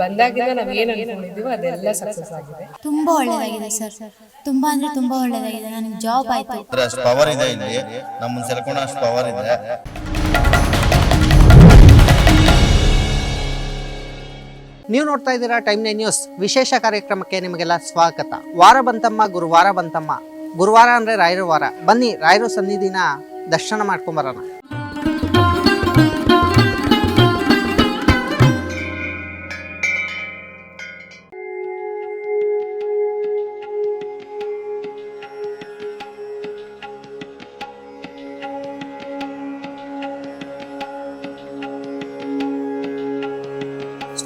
ಬಂದಾಗಿಂದ ನಾವ್ ಏನ್ ಅನ್ಕೊಂಡಿದೀವೋ ಅದೆಲ್ಲ ಸಕ್ಸಸ್ ಆಗಿದೆ. ತುಂಬಾ ಒಳ್ಳೇದಾಗಿದೆ ಸರ್ ತುಂಬಾ ಅಂದ್ರೆ ತುಂಬಾ ಒಳ್ಳೇದಾಗಿದೆ. ನನಗೆ ಜಾಬ್ ಆಯ್ತು. ಅಂದ್ರೆ ಅಷ್ಟು ಪವರ್ ಇದೆ ಇಲ್ಲಿ. ನಮ್ಮನ್ನ ಸೆಲ್ಕೊಂಡು ಅಷ್ಟು ಪವರ್ ಇದೆ. ನೀವು ನೋಡ್ತಾ ಇದ್ದೀರಾ ಟೈಮ್ ನೈನ್ ನ್ಯೂಸ್. ವಿಶೇಷ ಕಾರ್ಯಕ್ರಮಕ್ಕೆ ನಿಮಗೆಲ್ಲ ಸ್ವಾಗತ. ವಾರ ಬಂತಮ್ಮ ಗುರುವಾರ ಬಂತಮ್ಮ. ಗುರುವಾರ ಅಂದ್ರೆ ರಾಯರ ವಾರ. ಬನ್ನಿ ರಾಯರು ಸನ್ನಿಧಿನ ದರ್ಶನ ಮಾಡ್ಕೊಂಬರೋಣ.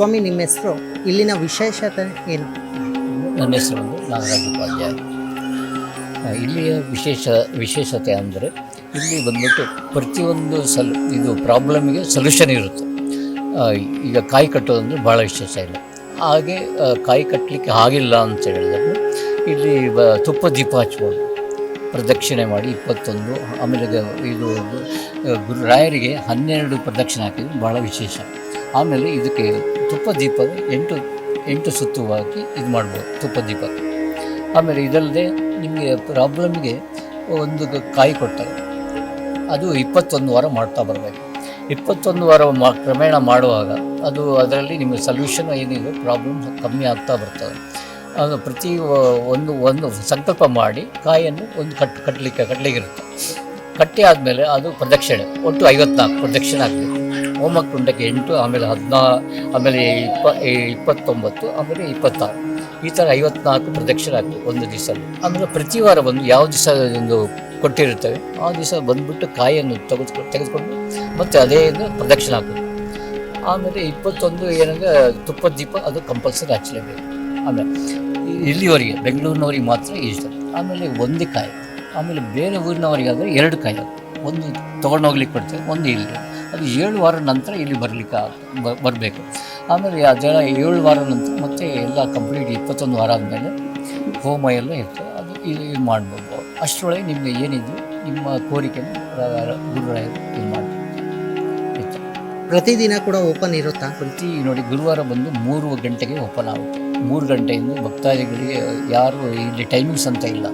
ಸ್ವಾಮಿ ನಿಮ್ಮ ಹೆಸರು? ಇಲ್ಲಿನ ವಿಶೇಷತೆ ಏನು? ನನ್ನ ಹೆಸರು ಬಂದು ನಾಗರಾಜ ಉಪಾಧ್ಯಾಯ. ಇಲ್ಲಿಯ ವಿಶೇಷ, ವಿಶೇಷತೆ ಅಂದರೆ ಇಲ್ಲಿ ಬಂದ್ಬಿಟ್ಟು ಪ್ರತಿಯೊಂದು ಸಲ್, ಇದು ಪ್ರಾಬ್ಲಮ್ಗೆ ಸೊಲ್ಯೂಷನ್ ಇರುತ್ತೆ. ಈಗ ಕಾಯಿ ಕಟ್ಟೋದಂದ್ರೆ ಭಾಳ ವಿಶೇಷ ಇಲ್ಲ ಹಾಗೆ ಕಾಯಿ ಕಟ್ಟಲಿಕ್ಕೆ ಆಗಿಲ್ಲ ಅಂತ ಹೇಳಿದ್ರೆ. ಇಲ್ಲಿ ಬ, ತುಪ್ಪ ದೀಪ ಹಚ್ಬೋದು. ಪ್ರದಕ್ಷಿಣೆ ಮಾಡಿ ಇಪ್ಪತ್ತೊಂದು, ಆಮೇಲೆ ಇದು ಗುರು ರಾಯರಿಗೆ ಹನ್ನೆರಡು ಪ್ರದಕ್ಷಿಣೆ ಹಾಕಿದ್ದು ಭಾಳ ವಿಶೇಷ. ಆಮೇಲೆ ಇದಕ್ಕೆ ತುಪ್ಪ ದೀಪದ ಎಂಟು ಎಂಟು ಸುತ್ತು ಹಾಕಿ ಇದು ಮಾಡ್ಬೋದು ತುಪ್ಪ ದೀಪ ಆಮೇಲೆ ಇದಲ್ಲದೆ ನಿಮಗೆ ಪ್ರಾಬ್ಲಮ್ಗೆ ಒಂದು ಕಾಯಿ ಕೊಡ್ತಾರೆ. ಅದು ಇಪ್ಪತ್ತೊಂದು ವಾರ ಮಾಡ್ತಾ ಬರಬೇಕು. ಇಪ್ಪತ್ತೊಂದು ವಾರ ಮಾ, ಕ್ರಮೇಣ ಮಾಡುವಾಗ ಅದು ಅದರಲ್ಲಿ ನಿಮಗೆ ಸೊಲ್ಯೂಷನ್ ಏನಿದೆ ಪ್ರಾಬ್ಲಮ್ ಕಮ್ಮಿ ಆಗ್ತಾ ಬರ್ತದೆ. ಆಗ ಪ್ರತಿ ಒಂದು ಒಂದು ಸಂಕಲ್ಪ ಮಾಡಿ ಕಾಯನ್ನು ಒಂದು ಕಟ್ ಕಟ್ಟಲಿಕ್ಕೆ ಕಟ್ಟಲಿಕ್ಕಿರುತ್ತೆ ಕಟ್ಟಿ ಆದಮೇಲೆ ಅದು ಪ್ರದಕ್ಷಿಣೆ, ಒಟ್ಟು ಐವತ್ನಾಲ್ಕು ಪ್ರದಕ್ಷಿಣೆ ಆಗಬೇಕು. ಹೋಮಕುಂಡಕ್ಕೆ ಎಂಟು, ಆಮೇಲೆ ಹದಿನಾ, ಆಮೇಲೆ ಇಪ್ಪ ಇಪ್ಪತ್ತೊಂಬತ್ತು, ಆಮೇಲೆ ಇಪ್ಪತ್ತಾರು. ಈ ಥರ ಐವತ್ನಾಲ್ಕು ಪ್ರದಕ್ಷಿಣೆ ಆಗ್ತದೆ ಒಂದು ದಿವಸ ಆಮೇಲೆ ಪ್ರತಿ ವಾರ ಬಂದು ಯಾವ ದಿವಸ ಒಂದು ಕೊಟ್ಟಿರುತ್ತವೆ, ಆ ದಿವಸ ಬಂದುಬಿಟ್ಟು ಕಾಯನ್ನು ತೆಗೆದುಕೊಂಡು ತೆಗೆದುಕೊಂಡು ಮತ್ತು ಅದೇ ಪ್ರದಕ್ಷಿಣೆ ಹಾಕೋದು. ಆಮೇಲೆ ಇಪ್ಪತ್ತೊಂದು ಏನಂದರೆ ತುಪ್ಪದ ದೀಪ, ಅದು ಕಂಪಲ್ಸರಿ ಹಚ್ಚಲೇಬೇಕು. ಆಮೇಲೆ ಇಲ್ಲಿವರೆಗೆ, ಬೆಂಗಳೂರಿನವರಿಗೆ ಮಾತ್ರ ಇಷ್ಟ. ಆಮೇಲೆ ಒಂದು ಕಾಯಿ, ಆಮೇಲೆ ಬೇರೆ ಊರಿನವರಿಗಾದರೆ ಎರಡು ಕಾಯಿ. ಒಂದು ತೊಗೊಂಡು ಹೋಗ್ಲಿಕ್ಕೆ ಕೊಡ್ತೇವೆ, ಒಂದು ಇಲ್ಲಿ ಅದು ಏಳು ವಾರ ನಂತರ ಇಲ್ಲಿ ಬರಲಿಕ್ಕೆ ಬರಬೇಕು. ಆಮೇಲೆ ಅದೆಲ್ಲ ಏಳು ವಾರ ನಂತರ ಮತ್ತೆ ಎಲ್ಲ ಕಂಪ್ಲೀಟ್ ಇಪ್ಪತ್ತೊಂದು ವಾರ ಆದಮೇಲೆ ಹೋಮ ಎಲ್ಲ ಇರ್ತದೆ. ಅದು ಇದು ಇದು ಮಾಡ್ಬೋದು. ಅಷ್ಟರೊಳಗೆ ನಿಮಗೆ ಏನಿದ್ದು ನಿಮ್ಮ ಕೋರಿಕೆ ಗುರುರಾಯರು ಇದು ಮಾಡಿ ಪ್ರತಿದಿನ ಕೂಡ ಓಪನ್ ಇರುತ್ತಾ? ಪ್ರತಿ ನೋಡಿ ಗುರುವಾರ ಬಂದು ಮೂರು ಗಂಟೆಗೆ ಓಪನ್ ಆಗುತ್ತೆ. ಮೂರು ಗಂಟೆಯಿಂದ ಭಕ್ತಾದಿಗಳಿಗೆ ಯಾರು ಇಲ್ಲಿ ಟೈಮಿಂಗ್ಸ್ ಅಂತ ಇಲ್ಲ.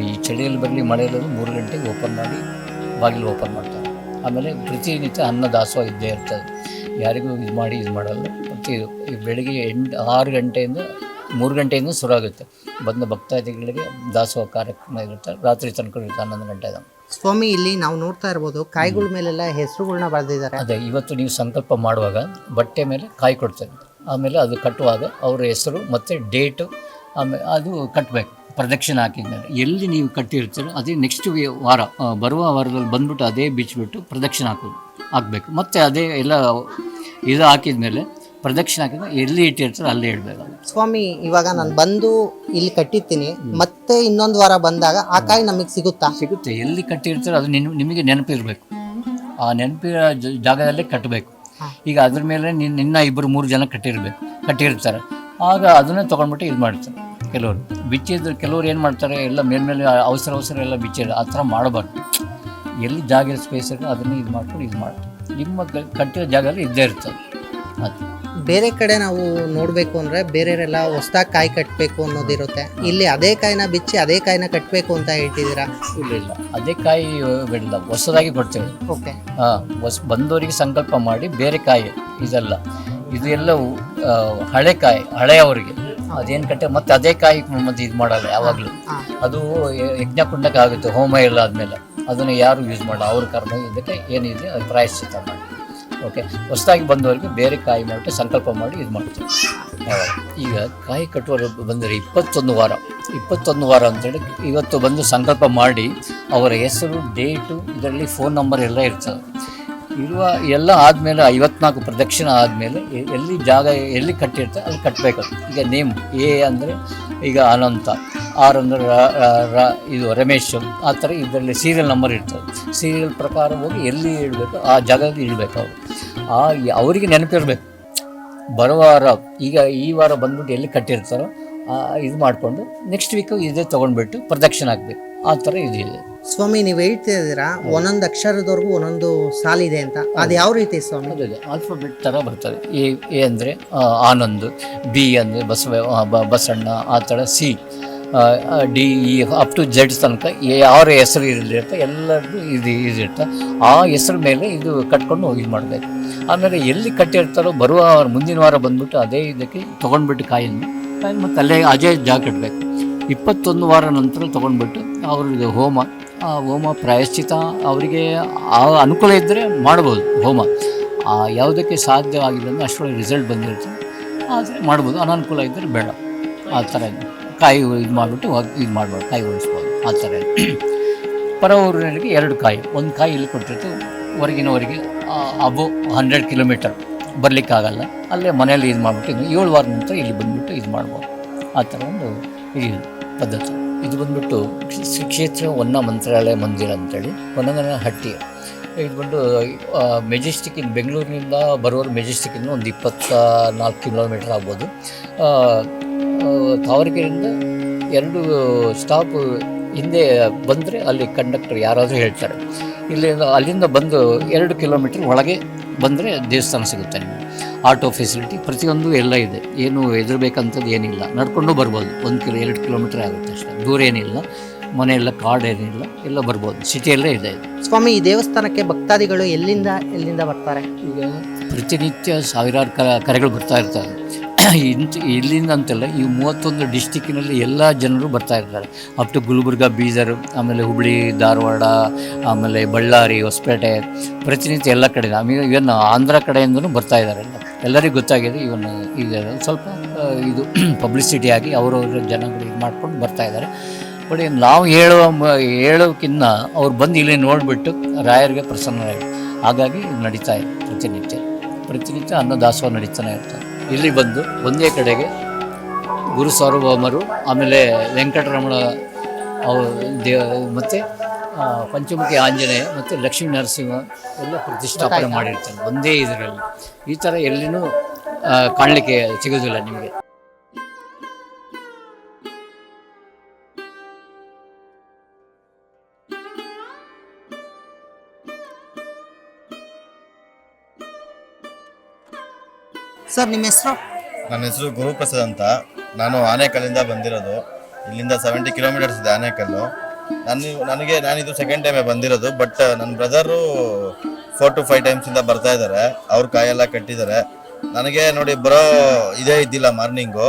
ಈ ಚಳಿಯಲ್ಲಿ ಬರಲಿ ಮಳೆಯಲ್ಲಿ ಮೂರು ಗಂಟೆಗೆ ಓಪನ್ ಮಾಡಿ ಬಾಗಿಲು ಓಪನ್ ಮಾಡ್ತಾರೆ. ಆಮೇಲೆ ಪ್ರತಿನಿತ್ಯ ಅನ್ನ ದಾಸೋಹ ಇದ್ದೇ ಇರ್ತದೆ. ಯಾರಿಗೂ ಇದು ಮಾಡಿ ಇದು ಮಾಡಲ್ಲ. ಪ್ರತಿ ಬೆಳಿಗ್ಗೆ ಎಂಟು ಆರು ಗಂಟೆಯಿಂದ ಮೂರು ಗಂಟೆಯಿಂದ ಶುರು ಆಗುತ್ತೆ. ಬಂದ ಭಕ್ತಾದಿಗಳಿಗೆ ದಾಸೋಹ ಕಾರ್ಯಕ್ರಮ ಇರುತ್ತೆ. ರಾತ್ರಿ ತನಕ ಇರುತ್ತೆ ಹನ್ನೊಂದು ಗಂಟೆ ಸ್ವಾಮಿ ಇಲ್ಲಿ ನಾವು ನೋಡ್ತಾ ಇರ್ಬೋದು ಕಾಯಿಗಳ ಮೇಲೆಲ್ಲ ಹೆಸರುಗಳನ್ನ ಬರೆದಿದ್ದಾರೆ. ಅದೇ ಇವತ್ತು ನೀವು ಸಂಕಲ್ಪ ಮಾಡುವಾಗ ಬಟ್ಟೆ ಮೇಲೆ ಕಾಯಿ ಕೊಡ್ತೇವೆ ಆಮೇಲೆ ಅದು ಕಟ್ಟುವಾಗ ಅವರ ಹೆಸರು ಮತ್ತು ಡೇಟು ಆಮೇಲೆ ಅದು ಕಟ್ಟಬೇಕು. ಪ್ರದಕ್ಷಿಣೆ ಹಾಕಿದ್ದಾರೆ. ಎಲ್ಲಿ ನೀವು ಕಟ್ಟಿರ್ತೀರೋ ಅದೇ ನೆಕ್ಸ್ಟ್ ವಾರ ಬರುವ ವಾರದಲ್ಲಿ ಬಂದ್ಬಿಟ್ಟು ಅದೇ ಬಿಚ್ಚಿಬಿಟ್ಟು ಪ್ರದಕ್ಷಿಣೆ ಹಾಕೋದು ಹಾಕಬೇಕು. ಮತ್ತು ಅದೇ ಎಲ್ಲ ಇದು ಹಾಕಿದ್ಮೇಲೆ ಪ್ರದಕ್ಷಿಣೆ ಹಾಕಿದ್ರೆ ಎಲ್ಲಿ ಇಟ್ಟಿರ್ತಾರೆ ಅಲ್ಲೇ ಇಡಬೇಕು. ಸ್ವಾಮಿ ಇವಾಗ ನಾನು ಬಂದು ಇಲ್ಲಿ ಕಟ್ಟಿರ್ತೀನಿ. ಮತ್ತೆ ಇನ್ನೊಂದು ವಾರ ಬಂದಾಗ ಆ ಕಾಯಿ ನಮಗೆ ಸಿಗುತ್ತಾ? ಸಿಗುತ್ತೆ. ಎಲ್ಲಿ ಕಟ್ಟಿರ್ತಾರೋ ಅದು ನಿನ್ ನಿಮಗೆ ನೆನಪಿರಬೇಕು. ಆ ನೆನಪಿನ ಜ- ಜಾಗದಲ್ಲೇ ಕಟ್ಟಬೇಕು ಈಗ ಅದ್ರ ಮೇಲೆ ನಿನ್ನ ನಿನ್ನ ಇಬ್ಬರು ಮೂರು ಜನ ಕಟ್ಟಿರ್ಬೇಕು ಕಟ್ಟಿರ್ತಾರೆ. ಆಗ ಅದನ್ನೇ ತೊಗೊಂಡ್ಬಿಟ್ಟು ಇದು ಮಾಡ್ತಾರೆ. ಕೆಲವರು. ಬಿಚ್ಚಿದ್ರೆ ಕೆಲವ್ರು ಏನು ಮಾಡ್ತಾರೆ ಎಲ್ಲ ಮೇಲ್ಮೇಲೆ ಅವಸರ ಅವಸರ ಎಲ್ಲ ಬಿಚ್ಚಿದ್ರೆ ಆ ಥರ ಮಾಡಬಾರ್ದು. ಎಲ್ಲಿ ಜಾಗ ಸ್ಪೇಸ್ ಇರೋ ಅದನ್ನೇ ಇದು ಮಾಡ್ಕೊಂಡು ಇದು ಮಾಡ್ತಾರೆ. ನಿಮ್ಮ ಕಟ್ಟಿರೋ ಜಾಗದಲ್ಲಿ ಇದ್ದೇ ಇರ್ತದೆ. ಅದು. ಬೇರೆ ಕಡೆ ನಾವು ನೋಡಬೇಕು ಅಂದರೆ ಬೇರೆಯವರೆಲ್ಲ ಹೊಸ್ದಾಗಿ ಕಾಯಿ ಕಟ್ಟಬೇಕು ಅನ್ನೋದಿರುತ್ತೆ. ಇಲ್ಲಿ ಅದೇ ಕಾಯಿನ ಬಿಚ್ಚಿ ಅದೇ ಕಾಯಿನ ಕಟ್ಟಬೇಕು ಅಂತ ಹೇಳ್ತಿದ್ದೀರಾ? ಇಲ್ಲ ಇಲ್ಲ. ಅದೇ ಕಾಯಿ ಬಿಡಲ್ಲ ಹೊಸದಾಗಿ ಕೊಡ್ತೇವೆ. ಓಕೆ. ಹಾಂ ಹೊಸ ಬಂದವರಿಗೆ ಸಂಕಲ್ಪ ಮಾಡಿ ಬೇರೆ ಕಾಯಿ ಇದೆಲ್ಲ. ಇದೆಲ್ಲವೂ ಹಳೆ ಕಾಯಿ ಹಳೆಯವರಿಗೆ. ಅದೇನು ಕಟ್ಟೆ ಮತ್ತೆ ಅದೇ ಕಾಯಿ ಮತ್ತೆ ಇದು ಮಾಡಲ್ಲ ಯಾವಾಗಲೂ. ಅದು ಯಜ್ಞ ಯಜ್ಞಕುಂಡಕ್ಕೆ ಆಗುತ್ತೆ ಹೋಮ ಎಲ್ಲ ಆದಮೇಲೆ. ಅದನ್ನು ಯಾರು ಯೂಸ್ ಮಾಡಲ್ಲ ಅವ್ರ ಕರ್ಮ ಇದಕ್ಕೆ ಏನಿದೆ ಅದು ಪ್ರಾಯಶ್ಚಿತ ಮಾಡಿ. ಓಕೆ ಹೊಸದಾಗಿ ಬಂದವರಿಗೆ ಬೇರೆ ಕಾಯಿ ಮಾಡಿಬಿಟ್ಟು ಸಂಕಲ್ಪ ಮಾಡಿ ಇದು ಮಾಡ್ತೀವಿ. ಈಗ ಕಾಯಿ ಕಟ್ಟುವರು ಬಂದರೆ ಇಪ್ಪತ್ತೊಂದು ವಾರ. ಇಪ್ಪತ್ತೊಂದು ವಾರ ಅಂತೇಳಿ ಇವತ್ತು ಬಂದು ಸಂಕಲ್ಪ ಮಾಡಿ ಅವರ ಹೆಸರು ಡೇಟು ಇದರಲ್ಲಿ ಫೋನ್ ನಂಬರ್ ಎಲ್ಲ ಇರ್ತದೆ. ಇರುವ ಎಲ್ಲ ಆದಮೇಲೆ ಐವತ್ನಾಲ್ಕು ಪ್ರದಕ್ಷಿಣ ಆದಮೇಲೆ ಎಲ್ಲಿ ಜಾಗ ಎಲ್ಲಿ ಕಟ್ಟಿರ್ತಾರೆ ಅಲ್ಲಿ ಕಟ್ಟಬೇಕು ಈಗ ನೇಮ್ ಎ ಅಂದರೆ ಈಗ ಅನಂತ, ಆರ್ ಅಂದರೆ ಇದು ರಮೇಶ್ ಆ ಥರ ಇದರಲ್ಲಿ ಸೀರಿಯಲ್ ನಂಬರ್ ಇರ್ತದೆ. ಸೀರಿಯಲ್ ಪ್ರಕಾರ ಹೋಗಿ ಎಲ್ಲಿ ಇಡಬೇಕು, ಆ ಜಾಗದಲ್ಲಿ ಇಡಬೇಕು ಅವರು. ಆ ಅವರಿಗೆ ನೆನಪಿರಬೇಕು. ಬರುವಾರ ಈಗ ಈ ವಾರ ಬಂದ್ಬಿಟ್ಟು ಎಲ್ಲಿ ಕಟ್ಟಿರ್ತಾರೋ ಇದು ಮಾಡಿಕೊಂಡು ನೆಕ್ಸ್ಟ್ ವೀಕು ಇದೇ ತಗೊಂಡ್ಬಿಟ್ಟು ಪ್ರದಕ್ಷಿಣೆ ಆಗಬೇಕು ಆ ಥರ ಇದಿದೆ ಸ್ವಾಮಿ ನೀವು ಹೇಳ್ತಾ ಇದ್ದೀರಾ ಒಂದೊಂದು ಅಕ್ಷರದವರೆಗೂ ಒಂದೊಂದು ಸಾಲಿದೆ ಅಂತ. ಅದು ಯಾವ ರೀತಿ ಸ್ವಾಮಿ? ಅದೇ ಆಲ್ಫಾಬೆಟ್ ಥರ ಬರ್ತದೆ. ಎ ಎ ಅಂದರೆ ಆನಂದ್ ಬಿ ಅಂದರೆ ಬಸವ ಬಸಣ್ಣ ಆ ಥರ C D E up to Z ತನಕ ಯಾರ ಹೆಸರು ಇರಲಿರುತ್ತೆ ಎಲ್ಲರಿಗೂ ಇದು ಇದಿರುತ್ತೆ ಆ ಹೆಸರು ಮೇಲೆ ಇದು ಕಟ್ಕೊಂಡು ಹೋಗಿ ಮಾಡಬೇಕು. ಆಮೇಲೆ ಎಲ್ಲಿ ಕಟ್ಟಿರ್ತಾರೋ ಬರುವ ಮುಂದಿನ ವಾರ ಬಂದ್ಬಿಟ್ಟು ಅದೇ ಇದಕ್ಕೆ ತೊಗೊಂಡ್ಬಿಟ್ಟು ಕಾಯನ್ನು ಕಾಯಿ ಮತ್ತು ಅಲ್ಲೇ ಅಜೇ ಜಾಗ ಇಡಬೇಕು ಇಪ್ಪತ್ತೊಂದು ವಾರ ನಂತರ ತೊಗೊಂಡ್ಬಿಟ್ಟು ಅವ್ರಿಗೆ ಹೋಮ. ಆ ಹೋಮ ಪ್ರಾಯಶ್ಚಿತ. ಅವರಿಗೆ ಅನುಕೂಲ ಇದ್ದರೆ ಮಾಡ್ಬೋದು ಹೋಮ. ಯಾವುದಕ್ಕೆ ಸಾಧ್ಯವಾಗಿಲ್ಲ ಅಂದರೆ ಅಷ್ಟರೊಳಗೆ ರಿಸಲ್ಟ್ ಬಂದಿರುತ್ತೆ. ಆದರೆ ಮಾಡ್ಬೋದು. ಅನನುಕೂಲ ಇದ್ದರೆ ಬೇಡ. ಆ ಥರ. ಕಾಯಿ ಇದು ಮಾಡಿಬಿಟ್ಟು ಇದು ಮಾಡ್ಬೋದು. ಕಾಯಿ ಉಳಿಸ್ಬೋದು. ಆ ಥರ. ಪರ ಎರಡು ಕಾಯಿ. ಒಂದು ಕಾಯಿ ಇಲ್ಲಿ ಕೊಟ್ಟಿರ್ತೀವಿ ಹೊರಗಿನವರಿಗೆ ಅಬೋ ಹಂಡ್ರೆಡ್ ಕಿಲೋಮೀಟರ್. ಬರಲಿಕ್ಕಾಗಲ್ಲ. ಅಲ್ಲೇ ಮನೆಯಲ್ಲಿ ಇದು ಮಾಡಿಬಿಟ್ಟು ಏಳು ವಾರ ನಂತರ ಇಲ್ಲಿ ಬಂದುಬಿಟ್ಟು ಇದು ಮಾಡ್ಬೋದು. ಆ ಥರ ಒಂದು ಇದು ಪದ್ಧತಿ. ಇದು ಬಂದುಬಿಟ್ಟು ಕ್ಷೇತ್ರ ಹೊನ್ನ ಮಂತ್ರಾಲಯ ಮಂದಿರ ಅಂತೇಳಿ ಹೊನ್ನಗನ ಹಟ್ಟಿ. ಇದು ಬಂದು ಮೆಜೆಸ್ಟಿಕ್ ಬೆಂಗಳೂರಿನಿಂದ ಬರೋರು ಮೆಜೆಸ್ಟಿಕ್ಕಿಂದ ಒಂದು ಇಪ್ಪತ್ತ ನಾಲ್ಕು ಕಿಲೋಮೀಟರ್ ಆಗ್ಬೋದು. ತಾವರೆಕೆರೆಯಿಂದ ಎರಡು ಸ್ಟಾಪ್ ಹಿಂದೆ ಬಂದರೆ ಅಲ್ಲಿ ಕಂಡಕ್ಟರ್ ಯಾರಾದರೂ ಹೇಳ್ತಾರೆ. ಇಲ್ಲಿಂದ ಅಲ್ಲಿಂದ ಬಂದು ಎರಡು ಕಿಲೋಮೀಟ್ರ್ ಒಳಗೆ ಬಂದರೆ ದೇವಸ್ಥಾನ ಸಿಗುತ್ತೆ ನಿಮಗೆ. ಆಟೋ ಫೆಸಿಲಿಟಿ ಪ್ರತಿಯೊಂದು ಎಲ್ಲ ಇದೆ. ಏನು ಹೆದರ್ಬೇಕಂಥದ್ದು ಏನಿಲ್ಲ. ನಡ್ಕೊಂಡು ಬರ್ಬೋದು. ಒಂದು ಕಿಲೋ ಎರಡು ಕಿಲೋಮೀಟ್ರ್ ಆಗುತ್ತೆ ಅಷ್ಟೇ. ದೂರ ಏನಿಲ್ಲ. ಮನೆಯೆಲ್ಲ ಕಾಡು ಏನಿಲ್ಲ. ಎಲ್ಲ ಬರ್ಬೋದು. ಸಿಟಿಯಲ್ಲೇ ಇದೆ. ಸ್ವಾಮಿ ಈ ದೇವಸ್ಥಾನಕ್ಕೆ ಭಕ್ತಾದಿಗಳು ಎಲ್ಲಿಂದ ಎಲ್ಲಿಂದ ಬರ್ತಾರೆ? ಈಗ ಪ್ರತಿನಿತ್ಯ ಸಾವಿರಾರು ಕ ಕರೆಗಳು ಬರ್ತಾ ಇರ್ತಾರೆ. ಇಂತ ಇಲ್ಲಿಂದ ಅಂತಲ್ಲ, ಈ ಮೂವತ್ತೊಂದು ಡಿಸ್ಟಿಕ್ಕಿನಲ್ಲಿ ಎಲ್ಲ ಜನರು ಬರ್ತಾ ಇರ್ತಾರೆ. ಅಪ್ ಟು ಗುಲ್ಬರ್ಗ, ಬೀದರ್, ಆಮೇಲೆ ಹುಬ್ಳಿ, ಧಾರವಾಡ, ಆಮೇಲೆ ಬಳ್ಳಾರಿ, ಹೊಸಪೇಟೆ, ಪ್ರತಿನಿತ್ಯ ಎಲ್ಲ ಕಡೆ. ಆಮೇಲೆ ಇವನ್ ಆಂಧ್ರ ಕಡೆಯಿಂದನೂ ಬರ್ತಾ ಇದ್ದಾರೆ. ಎಲ್ಲರಿಗೂ ಗೊತ್ತಾಗಿದೆ ಇವನ್ನ ಈಗ ಸ್ವಲ್ಪ ಇದು ಪಬ್ಲಿಸಿಟಿ ಆಗಿ ಅವರವ್ರ ಜನಗಳು ಇದು ಮಾಡ್ಕೊಂಡು ಬರ್ತಾ ಇದ್ದಾರೆ. ಬಟ್ ನಾವು ಹೇಳುವ ಹೇಳೋಕ್ಕಿಂತ ಅವ್ರು ಬಂದು ಇಲ್ಲಿ ನೋಡಿಬಿಟ್ಟು ರಾಯರಿಗೆ ಪ್ರಸನ್ನರಾಗಿ. ಹಾಗಾಗಿ ನಡೀತಾ ಇದೆ ಪ್ರತಿನಿತ್ಯ. ಪ್ರತಿನಿತ್ಯ ಅನ್ನದಾಸೋಹ ನಡೀತಾನೆ ಇರ್ತದೆ. ಇಲ್ಲಿ ಬಂದು ಒಂದೇ ಕಡೆಗೆ ಗುರು ಸಾರ್ವಭೌಮರು ಆಮೇಲೆ ವೆಂಕಟರಮಣ ಅವ- ದೇವ ಮತ್ತು ಪಂಚಮುಖಿ ಆಂಜನೇಯ ಮತ್ತು ಲಕ್ಷ್ಮೀ ನರಸಿಂಹ ಎಲ್ಲ ಪ್ರತಿಷ್ಠಾಪನೆ ಮಾಡಿರ್ತಾರೆ. ಒಂದೇ ಇದರಲ್ಲಿ. ಈ ಥರ ಎಲ್ಲಿನೂ ಕಾಣಲಿಕ್ಕೆ ಸಿಗೋದಿಲ್ಲ ನಿಮಗೆ. ಸರ್, ನಿಮ್ಮ ಹೆಸರು? ನನ್ನ ಹೆಸರು ಗುರುಪ್ರಸಾದ್ ಅಂತ. ನಾನು ಆನೇಕಲ್ಲಿಂದ ಬಂದಿರೋದು. ಇಲ್ಲಿಂದ ಸೆವೆಂಟಿ ಕಿಲೋಮೀಟರ್ಸ್ ಇದೆ ಆನೇಕಲ್ಲು. ನಾನು ನನಗೆ ನಾನಿದು ಸೆಕೆಂಡ್ ಟೈಮೇ ಬಂದಿರೋದು ಬಟ್ ನನ್ನ ಬ್ರದರು ಫೋರ್ ಟು ಫೈವ್ ಟೈಮ್ಸಿಂದ ಬರ್ತಾ ಇದ್ದಾರೆ. ಅವ್ರ ಕಾಯೆಲ್ಲ ಕಟ್ಟಿದ್ದಾರೆ. ನನಗೆ ನೋಡಿ ಬರೋ ಇದೇ ಇದ್ದಿಲ್ಲ ಮಾರ್ನಿಂಗು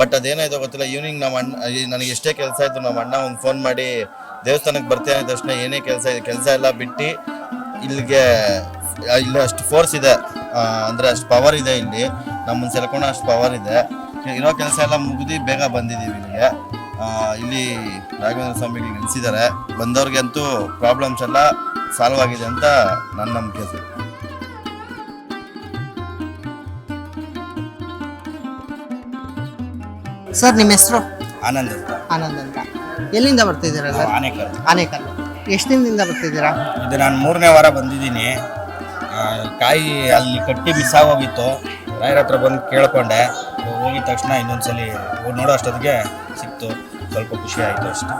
ಬಟ್ ಅದೇನಾಯ್ತು ಗೊತ್ತಿಲ್ಲ. ಈವ್ನಿಂಗ್ ನಮ್ಮ ಅಣ್ಣ ನನಗೆ ಎಷ್ಟೇ ಕೆಲಸ ಆಯಿತು ನಮ್ಮ ಅಣ್ಣ ಒಂದು ಫೋನ್ ಮಾಡಿ ದೇವಸ್ಥಾನಕ್ಕೆ ಬರ್ತೇನೆ ತಕ್ಷಣ ಏನೇ ಕೆಲಸ ಕೆಲಸ ಎಲ್ಲ ಬಿಟ್ಟು, ಇಲ್ಲಿಗೆ ಇಲ್ಲಿ ಅಷ್ಟು ಫೋರ್ಸ್ ಇದೆ. ಅಂದ್ರೆ ಅಷ್ಟು ಪವರ್ ಇದೆ ಇಲ್ಲಿ. ನಮ್ಮನ್ನು ಸೆಳ್ಕೊಂಡು ಅಷ್ಟು ಪವರ್ ಇದೆ. ಇರೋ ಕೆಲಸ ಎಲ್ಲ ಮುಗಿದು ಬೇಗ ಬಂದಿದ್ದೀವಿ ಇಲ್ಲಿಗೆ. ಇಲ್ಲಿ ರಾಘವೇಂದ್ರ ಸ್ವಾಮಿಗಳು ನಿಲ್ಲಿಸಿದ್ದಾರೆ ಬಂದವ್ರಿಗಂತೂ ಪ್ರಾಬ್ಲಮ್ಸ್ ಎಲ್ಲ ಸಾಲ್ವ್ ಆಗಿದೆ ಅಂತ ನನ್ನ ನಂಬಿಕೆ ಸರ್ ಸರ್ ನಿಮ್ಮ ಹೆಸರು? ಆನಂದ್ ಅಂತ. ಆನಂದ್ ಅಂತ. ಎಲ್ಲಿಂದ ಬರ್ತಿದ್ದೀರಾ ಸರ್? ಆನೇಕಲ್. ಆನೇಕಲ್. ಎಷ್ಟು ದಿನದಿಂದ ಬರ್ತಿದ್ದೀರಾ? ಇದು ನಾನು ಮೂರನೇ ವಾರ ಬಂದಿದ್ದೀನಿ. ಕಾಯಿ ಅಲ್ಲಿ ಕಟ್ಟಿ ಮಿಸ್ ಆಗೋಗಿತ್ತು ರಾಯರ ಹತ್ರ ಬಂದು ಕೇಳ್ಕೊಂಡೆ. ಹೋಗಿದ ತಕ್ಷಣ ಇನ್ನೊಂದ್ಸಲಿ ನೋಡೋ ಅಷ್ಟೊತ್ತಿಗೆ ಸಿಕ್ತು. ಸ್ವಲ್ಪ ಖುಷಿ ಆಯಿತು ಅಷ್ಟೇ.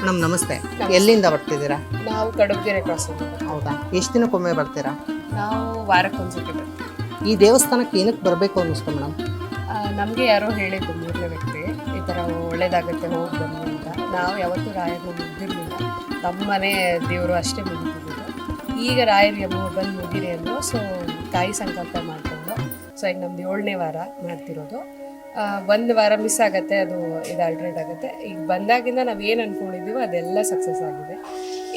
ಮೇಡಮ್ ನಮಸ್ತೆ. ಎಲ್ಲಿಂದ ಬರ್ತಿದ್ದೀರಾ? ನಾವು ಕಡುಬೇರೆ ಕ್ರಾಸ್ ಹೌದಾ? ಎಷ್ಟು ದಿನಕ್ಕೊಮ್ಮೆ ಬರ್ತೀರಾ? ನಾವು ವಾರಕ್ಕೊಂದ್ಸತಿ ಬರ್ತೀವಿ. ಈ ದೇವಸ್ಥಾನಕ್ಕೆ ಏನಕ್ಕೆ ಬರಬೇಕು ಅನ್ನಿಸ್ತು ಮೇಡಮ್? ನಮಗೆ ಯಾರೋ ಹೇಳಿದ್ದು ಮೂರನೇ ವ್ಯಕ್ತಿ. ಈ ಥರ ಒಳ್ಳೇದಾಗುತ್ತೆ ಹೋಗಿ ಬನ್ನಿ ಅಂತ. ನಾವು ಯಾವತ್ತೂ ರಾಯರನ್ನ ಮುಗ್ದಿರಲಿಲ್ಲ ನಮ್ಮ ಮನೆ ದೇವರು ಅಷ್ಟೇ ಮುಗಿದಿದ್ದು ಈಗ ರಾಯರಿಗೆ ಬಂದು ಮುಗಿರಿ ಅಂದರು ಸೊ ತಾಯಿ ಸಂಕಲ್ಪ ಮಾಡಿಕೊಂಡು ಸೊ ಈಗ ನಮ್ದು ಏಳನೇ ವಾರ ಮಾಡ್ತಿರೋದು. ಒಂದು ವಾರ ಮಿಸ್ ಆಗುತ್ತೆ ಅದು ಇದು ಅಲ್ಟ್ರೇಟ್ ಆಗುತ್ತೆ. ಈಗ ಬಂದಾಗಿಂದ ನಾವು ಏನು ಅಂದ್ಕೊಂಡಿದ್ದೀವೋ ಅದೆಲ್ಲ ಸಕ್ಸಸ್ ಆಗಿದೆ.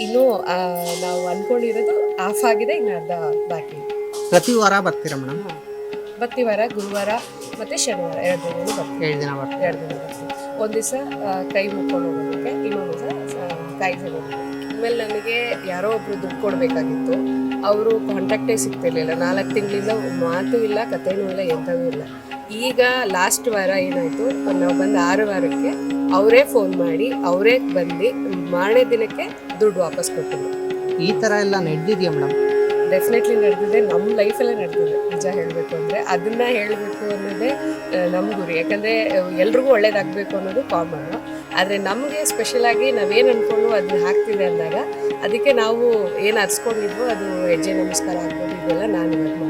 ಇನ್ನೂ ನಾವು ಅಂದ್ಕೊಂಡಿರೋದು ಆಫ್ ಆಗಿದೆ ಇನ್ನು ಅರ್ಧ ಬಾಕಿ. ಪ್ರತಿ ವಾರ ಬರ್ತೀರಾ ಮೇಡಮ್? ಬತ್ತಿವಾರ ಗುರುವಾರ ಮತ್ತು ಶನಿವಾರ ಎರಡು ದಿನ ಬರ್ತೀವಿ. ಎರಡು ದಿನ ಎರಡು ದಿನ ಬರ್ತೀವಿ. ಒಂದು ದಿವಸ ಕೈ ಮುಕ್ಕೊಂಡು ಹೋಗೋದಕ್ಕೆ ಇನ್ನೊಂದು ದಿವಸ ಕಾಯಿ ಸಿಗೋದಕ್ಕೆ ಆಮೇಲೆ ನನಗೆ ಯಾರೋ ಒಬ್ರು ದುಡ್ಡು ಕೊಡಬೇಕಾಗಿತ್ತು. ಅವರು ಕಾಂಟ್ಯಾಕ್ಟೇ ಸಿಗ್ತಿರ್ಲಿಲ್ಲ. ನಾಲ್ಕು ತಿಂಗಳಿಂದ ಮಾತು ಇಲ್ಲ, ಕಥೆನೂ ಇಲ್ಲ ಎಂಥವೂ ಇಲ್ಲ. ಈಗ ಲಾಸ್ಟ್ ವಾರ ಏನಾಯಿತು, ನಾವು ಬಂದು ಆರು ವಾರಕ್ಕೆ ಅವರೇ ಫೋನ್ ಮಾಡಿ, ಅವರೇ ಬಂದು ಮಾರನೇ ದಿನಕ್ಕೆ ದುಡ್ಡು ವಾಪಸ್ ಕೊಟ್ಟಿದ್ರು. ಈ ಥರ ಎಲ್ಲ ನಡೆದಿದೆಯಾ ಮೇಡಮ್? ಡೆಫಿನೆಟ್ಲಿ ನಡೆದಿದೆ ನಮ್ಮ ಲೈಫಲ್ಲೇ ನಡೆದಿದೆ, ನಿಜ ಹೇಳಬೇಕು ಅಂದರೆ. ಅದನ್ನು ಹೇಳಬೇಕು ಅನ್ನೋದೇ ನಮ್ಮ ಗುರಿ. ಯಾಕಂದರೆ ಎಲ್ರಿಗೂ ಒಳ್ಳೇದಾಗಬೇಕು ಅನ್ನೋದು ಕಾಮನ್ ಆದರೆ ನಮಗೆ ಸ್ಪೆಷಲಾಗಿ ನಾವೇನು ಅಂದ್ಕೊಂಡು ಅದನ್ನ ಹಾಕ್ತಿದೆ ಅಂದಾಗ, ಅದಕ್ಕೆ ನಾವು ಏನು ಹಚ್ಕೊಂಡಿದ್ವೋ ಅದು ಹೆಜ್ಜೆ ನಮಸ್ಕಾರ ಆಗ್ಬೋದು, ಇದೆಲ್ಲ ನಾನು ಇವತ್ತು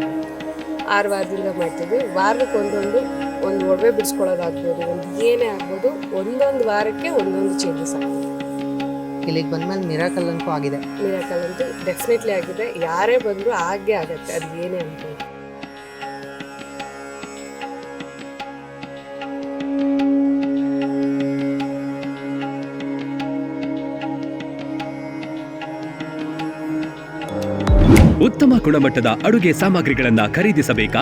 ಆರು ವಾರದಿಂದ ಮಾಡ್ತೀವಿ ವಾರಕ್ಕೆ ಒಂದೊಂದು, ಒಂದು ಒಡವೆ ಬಿಡಿಸ್ಕೊಳ್ಳೋದಾಗ್ಬೋದು, ಒಂದು ಏನೇ ಆಗ್ಬೋದು, ಒಂದೊಂದು ವಾರಕ್ಕೆ ಒಂದೊಂದು ಚೇಂಜಸ್ ಆಗ್ಬೋದು. ಇಲ್ಲಿಗೆ ಬಂದ್ಮೇಲೆ ಮಿರಾಕಲ್ ಅಂತೂ ಆಗಿದೆ. ಮಿರಾಕಲ್ ಅಂತೂ ಡೆಫಿನೆಟ್ಲಿ ಆಗಿದೆ. ಯಾರೇ ಬಂದರೂ ಹಾಗೆ ಆಗತ್ತೆ. ಅದು ಏನೇ ಅನ್ಕೊಂಡು ಉತ್ತಮ ಗುಣಮಟ್ಟದ ಅಡುಗೆ ಸಾಮಗ್ರಿಗಳನ್ನು ಖರೀದಿಸಬೇಕಾ?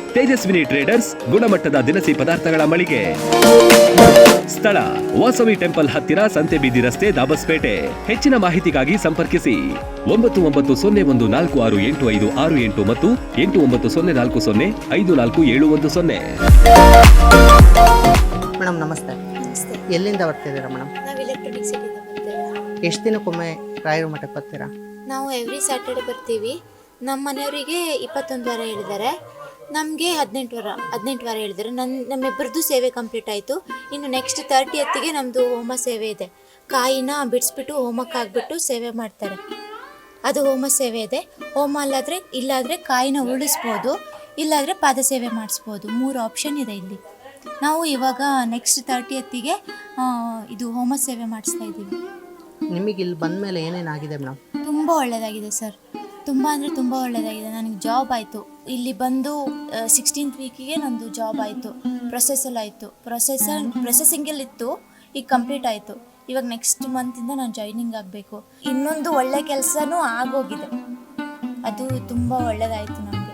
ತೇಜಸ್ವಿನಿ ಟ್ರೇಡರ್ಸ್ ಗುಣಮಟ್ಟದ ದಿನಸಿ ಪದಾರ್ಥಗಳ ಮಳಿಗೆ. ಸ್ಥಳ ವಾಸವಿ ಟೆಂಪಲ್ ಹತ್ತಿರ ಸಂತೆಬೀದಿ ರಸ್ತೆ ದಾಬಸ್ಪೇಟೆ. ಹೆಚ್ಚಿನ ಮಾಹಿತಿಗಾಗಿ ಸಂಪರ್ಕಿಸಿ. ಒಂಬತ್ತು ಒಂಬತ್ತು ಸೊನ್ನೆ ಒಂದು ನಾಲ್ಕು ಆರು ಎಂಟು ಐದು ಆರು ಎಂಟು ಮತ್ತು ಎಂಟು ಒಂಬತ್ತು ಸೊನ್ನೆ ನಾಲ್ಕು ಸೊನ್ನೆ ಐದು ನಾಲ್ಕು ಏಳು ಒಂದು ಸೊನ್ನೆ. ಮೇಡಮ್ ನಮಸ್ತೆ. ಎಲ್ಲಿಂದ ಬರ್ತಿದ್ದೀರಾ ಮೇಡಮ್ ನಾವು ಎಲೆಕ್ಟ್ರಾನಿಕ್ ಸಿಟಿಯಿಂದ ಬರ್ತೇವೆ. ಎಷ್ಟು ದಿನಕ್ಕೊಮ್ಮೆ ರಾಯರ ಮಠಕ್ಕೆ ಬರ್ತೀರಾ? ನಾವು ಎವ್ರಿ ಸ್ಯಾಟರ್ಡೆ ಬರ್ತೀವಿ. ನಮ್ಮ ಮನೆಯವರಿಗೆ ಇಪ್ಪತ್ತೊಂದು ವಾರ ಹೇಳಿದ್ದಾರೆ. ನಮಗೆ ಹದಿನೆಂಟು ವಾರ ಹದಿನೆಂಟು ವಾರ ಹೇಳಿದರು. ನನ್ನ ನಮ್ಮಿಬ್ಬರದ್ದು ಸೇವೆ ಕಂಪ್ಲೀಟ್ ಆಯಿತು. ಇನ್ನು ನೆಕ್ಸ್ಟ್ ತರ್ಟಿ ಎತ್ತಿಗೆ ನಮ್ಮದು ಹೋಮ ಸೇವೆ ಇದೆ. ಕಾಯಿನ ಬಿಡಿಸ್ಬಿಟ್ಟು ಹೋಮಕ್ಕೆ ಹಾಕ್ಬಿಟ್ಟು ಸೇವೆ ಮಾಡ್ತಾರೆ. ಅದು ಹೋಮ ಸೇವೆ ಇದೆ. ಹೋಮ ಅಲ್ಲಾದರೆ ಇಲ್ಲಾದರೆ ಕಾಯಿನ ಉಳಿಸ್ಬೋದು. ಇಲ್ಲಾದರೆ ಪಾದ ಸೇವೆ ಮಾಡಿಸ್ಬೋದು. ಮೂರು ಆಪ್ಷನ್ ಇದೆ ಇಲ್ಲಿ. ನಾವು ಇವಾಗ ನೆಕ್ಸ್ಟ್ ತರ್ಟಿ ಎತ್ತಿಗೆ ಇದು ಹೋಮ ಸೇವೆ ಮಾಡಿಸ್ತಾ ಇದ್ದೀವಿ. ನಿಮಗೆ ಇಲ್ಲಿ ಬಂದ ಮೇಲೆ ಏನೇನಾಗಿದೆ ಮೇಡಮ್? ತುಂಬ ಒಳ್ಳೆಯದಾಗಿದೆ ಸರ್. ತುಂಬ ಅಂದ್ರೆ ತುಂಬ ಒಳ್ಳೆಯದಾಗಿದೆ ನನಗೆ ಜಾಬ್ ಆಯ್ತು. ಇಲ್ಲಿ ಬಂದು ಸಿಕ್ಸ್ಟೀನ್ತ್ ವೀಕಿಗೆ ನಂದು ಜಾಬ್ ಆಯ್ತು. ಪ್ರೊಸೆಸಲ್ ಆಯಿತು. ಪ್ರೊಸೆಸರ್ ಇತ್ತು. ಈಗ ಕಂಪ್ಲೀಟ್ ಆಯಿತು. ಇವಾಗ ನೆಕ್ಸ್ಟ್ ಮಂತಿಂದ ನಾನು ಜಾಯ್ನಿಂಗ್ ಆಗಬೇಕು. ಇನ್ನೊಂದು ಒಳ್ಳೆ ಕೆಲಸನೂ ಆಗೋಗಿದೆ. ಅದು ತುಂಬಾ ಒಳ್ಳೆಯದಾಯಿತು ನನಗೆ.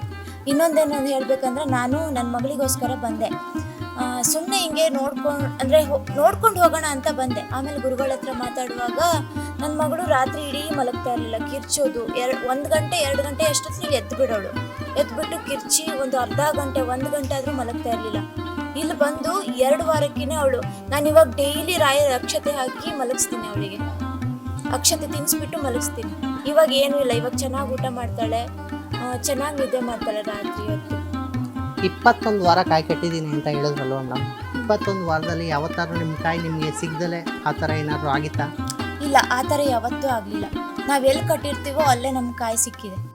ಇನ್ನೊಂದೇನೊಂದು ಹೇಳಬೇಕಂದ್ರೆ, ನಾನು ನನ್ನ ಮಗಳಿಗೋಸ್ಕರ ಬಂದೆ. ಸುಮ್ಮನೆ ಹಿಂಗೆ ನೋಡ್ಕೊಂಡು, ಅಂದರೆ ನೋಡ್ಕೊಂಡು ಹೋಗೋಣ ಅಂತ ಬಂದೆ. ಆಮೇಲೆ ಗುರುಗಳ ಹತ್ರ ಮಾತಾಡುವಾಗ ನನ್ನ ಮಗಳು ರಾತ್ರಿ ಇಡೀ ಮಲಗ್ತಾ ಇರಲಿಲ್ಲ, ಕಿರ್ಚೋದು. ಎರಡು ಒಂದು ಗಂಟೆ, ಎರಡು ಗಂಟೆ ಅಷ್ಟೊತ್ತಿಗೆ ಎದ್ದು ಬಿಡೋಳು ಎದ್ದುಬಿಟ್ಟು ಕಿರ್ಚಿ ಒಂದು ಅರ್ಧ ಗಂಟೆ, ಒಂದು ಗಂಟೆ ಆದರೂ ಮಲಗ್ತಾ ಇರಲಿಲ್ಲ. ಇಲ್ಲಿ ಬಂದು ಎರಡು ವಾರಕ್ಕಿನ ಅವಳು, ನಾನು ಇವಾಗ ಡೈಲಿ ರಾಯ ಅಕ್ಷತೆ ಹಾಕಿ ಮಲಗಿಸ್ತೀನಿ ಅವಳಿಗೆ. ಅಕ್ಷತೆ ತಿನ್ನಿಸ್ಬಿಟ್ಟು ಮಲಗಿಸ್ತೀನಿ. ಇವಾಗ ಏನೂ ಇಲ್ಲ, ಇವಾಗ ಚೆನ್ನಾಗಿ ಊಟ ಮಾಡ್ತಾಳೆ. ಚೆನ್ನಾಗಿ ನಿದ್ದೆ ಮಾಡ್ತಾಳೆ ರಾತ್ರಿ ಹೊತ್ತು. ಇಪ್ಪತ್ತೊಂದು ವಾರ ಕಾಯಿ ಕಟ್ಟಿದ್ದೀನಿ ಅಂತ ಹೇಳಿದ್ರಲ್ವ ಮೇಡಮ್? ಇಪ್ಪತ್ತೊಂದು ವಾರದಲ್ಲಿ ಯಾವತ್ತಾದ್ರೂ ನಿಮ್ಮ ಕಾಯಿ ನಿಮಗೆ ಸಿಗ್ದಲೆ ಆ ಥರ ಏನಾದರೂ ಆಗಿತ್ತಾ? ಇಲ್ಲ, ಆ ಥರ ಯಾವತ್ತೂ ಆಗಲಿಲ್ಲ. ನಾವು ಎಲ್ಲಿ ಕಟ್ಟಿರ್ತೀವೋ ಅಲ್ಲೇ ನಮ್ಮ ಕಾಯಿ ಸಿಕ್ಕಿದೆ.